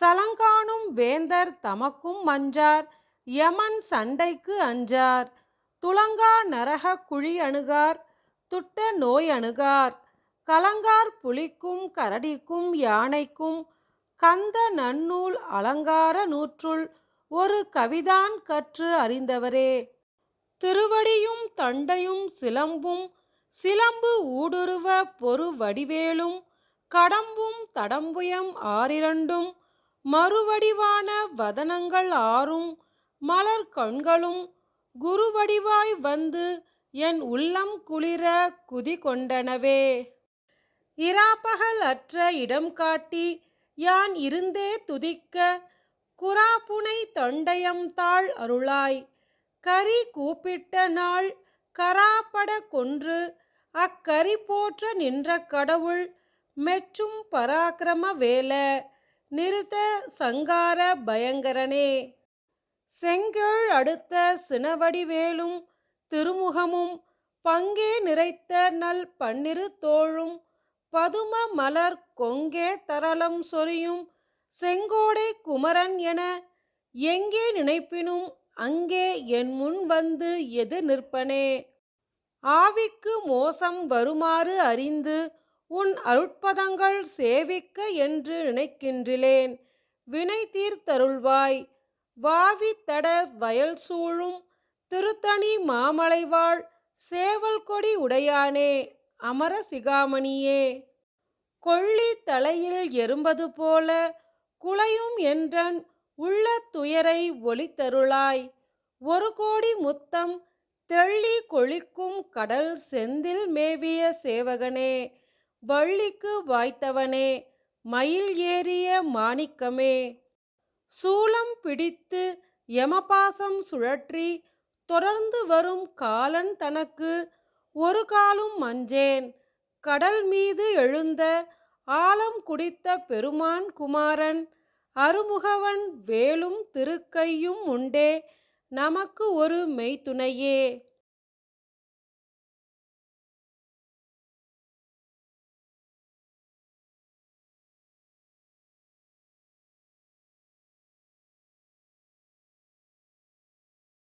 சலங்காணும் வேந்தர் தமக்கும் அஞ்சார் யமன் சண்டைக்கு அஞ்சார் துலங்கா நரக குழி அணுகார் துட்ட நோய் அணுகார் கலங்கார் புலிக்கும் கரடிக்கும் யானைக்கும் கந்த நன்னூல் அலங்கார நூற்றுள் ஒரு கவிதான் கற்று அறிந்தவரே. திருவடியும் தண்டையும் சிலம்பும் சிலம்பு ஊடுருவ பொறு வடிவேலும் கடம்பும் தடம்புயம் ஆறிரண்டும் மறுவடிவான வதனங்கள் ஆறும் மலர் கண்களும் குருவடிவாய் வந்து என் உள்ளம் குளிர குதி கொண்டனவே. இராப்பகல் அற்ற இடம் காட்டி யான் இருந்தே துதிக்க குராப்புனை தொண்டையம் தாழ் அருளாய். கரி கூப்பிட்ட நாள் கராப்பட கொன்று அக்கரி போற்ற நின்ற கடவுள் மெச்சும் பராக்கிரம வேல. நிறுத்த சங்கார பயங்கரனே. செங்கேழ் அடுத்த சினவடிவேலும் திருமுகமும் பங்கே நிறைத்த நல் பன்னிரு தோழும் பதும மலர் கொங்கே தரளம் சொரியும் செங்கோடை குமரன் என எங்கே நினைப்பினும் அங்கே என் முன் வந்து எது நிற்பனே. ஆவிக்கு மோசம் வருமாறு அறிந்து உன் அருட்பதங்கள் சேவிக்க என்று நினைக்கின்றிலேன் வினை தீர்த்தருள்வாய். வாவி தட வயல் சூழும் திருத்தணி மாமலைவாழ் சேவல் கொடி உடையானே அமர சிகாமணியே. கொள்ளி தலையில் எறும்பது போல குலையும் என்றன் உள்ள துயரை ஒளித்தருளாய் ஒரு கோடி முத்தம் தெள்ளி கொழிக்கும் கடல் செந்தில் மேவிய சேவகனே. வள்ளிக்கு வாய்த்தவனே மயில் ஏறிய மாணிக்கமே. சூளம் பிடித்து யமபாசம் சுழற்றி தொடர்ந்து வரும் காலன் தனக்கு ஒரு காலும் மஞ்சேன். கடல் மீது எழுந்த ஆழம் குடித்த பெருமான் குமாரன் அருமுகவன் வேலும் திருக்கையும் உண்டே நமக்கு ஒரு மெய்த்துணையே.